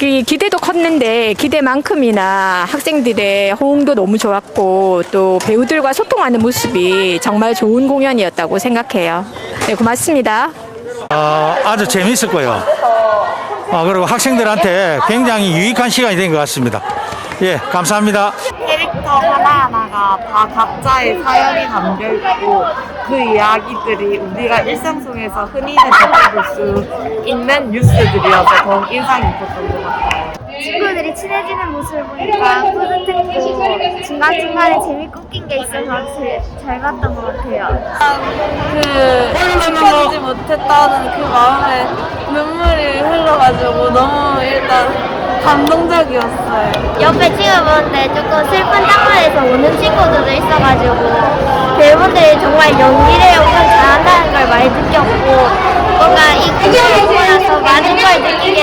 기, 기대도 컸는데 기대만큼이나 학생들의 호응도 너무 좋았고 또 배우들과 소통하는 모습이 정말 좋은 공연이었다고 생각해요. 네, 고맙습니다. 어, 아주 재미있었고요. 어, 그리고 학생들한테 굉장히 유익한 시간이 된 것 같습니다. 예, 감사합니다. 캐릭터 하나하나가 다 각자의 사연이 담겨 있고 그 이야기들이 우리가 일상 속에서 흔히는 접해볼 수 있는 뉴스들이어서 더욱 인상 깊었던 것 같아요. 친구들이 친해지는 모습을 보니까 뿌듯했고 중간중간에 재밌고 웃긴 게 있어서 제- 잘 봤던 것 같아요. 그 지켜지지 못했다는 그 마음에 눈물이 흘러가지고 너무 일단 감동적이었어요. 옆에 찍어보는데 조금 슬픈 장면에서 우는 친구들도 있어가지고 배우분들이 정말 연기를 엄청 잘한다는 걸 많이 느꼈고 뭔가 이 공연을 보고 나서 많은 걸 느끼게.